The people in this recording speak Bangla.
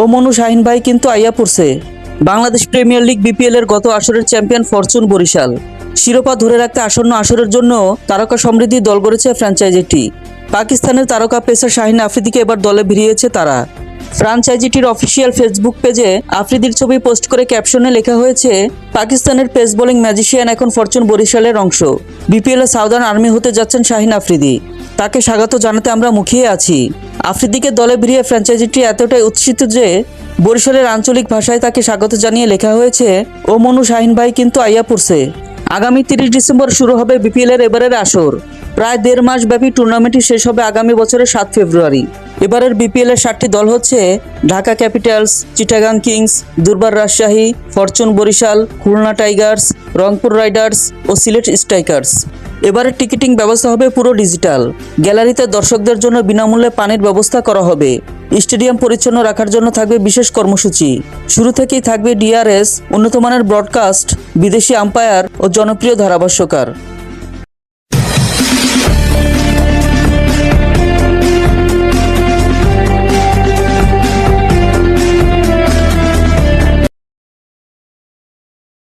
ও মনু শাহিন ভাই কিন্তু আইয়া পড়ছে। বাংলাদেশ প্রিমিয়ার লিগ বিপিএল এর গত আসরের চ্যাম্পিয়ন ফরচুন বরিশাল। শিরোপা ধরে রাখতে আসন্ন আসরের জন্য তারকা সমৃদ্ধি দল গড়েছে ফ্র্যাঞ্চাইজিটি পাকিস্তানের তারকা পেসার শাহিন আফ্রিদিকে এবার দলে ভিড়িয়েছে তারা। ফ্রাঞ্চাইজিটির অফিসিয়াল ফেসবুক পেজে আফ্রিদির ছবি পোস্ট করে ক্যাপশনে লেখা হয়েছে, পাকিস্তানের পেস বোলিং ম্যাজিশিয়ান এখন ফরচুন বরিশালের অংশ। বিপিএল সাউদার্ন আর্মি হতে যাচ্ছেন শাহিন আফ্রিদি। তাকে স্বাগত জানাতে আমরা মুখিয়ে আছি। আফ্রিদিকে দলে ভিড়িয়ে ফ্র্যাঞ্চাইজিটি এতটাই উৎসিত যে বরিশালের আঞ্চলিক ভাষায় তাকে স্বাগত জানিয়ে লেখা হয়েছে, ও মনু শাহিন ভাই কিন্তু আইয়া পড়ছে আগামী তিরিশ ডিসেম্বর শুরু হবে বিপিএল এর এবারের আসর। প্রায় দেড় মাস ব্যাপী টুর্নামেন্টটি শেষ হবে আগামী বছরের সাত ফেব্রুয়ারি। এবারের বিপিএল এর সাতটি দল হচ্ছে Dhaka capitals, Chittagong kings, Durbar Rajshahi, fortune Barishal, Khulna tigers, Rangpur riders ও সিলেট স্ট্রাইকার্স। এবারের টিকিটিং ব্যবস্থা হবে পুরো ডিজিটাল। গ্যালারিতে দর্শকদের জন্য বিনামূল্যে পানির ব্যবস্থা করা হবে। স্টেডিয়াম পরিচ্ছন্ন রাখার জন্য থাকবে বিশেষ কর্মসূচি। শুরু থেকেই থাকবে ডিআরএস, উন্নতমানের ব্রডকাস্ট, বিদেশি আম্পায়ার ও জনপ্রিয় ধারাভাষ্যকার।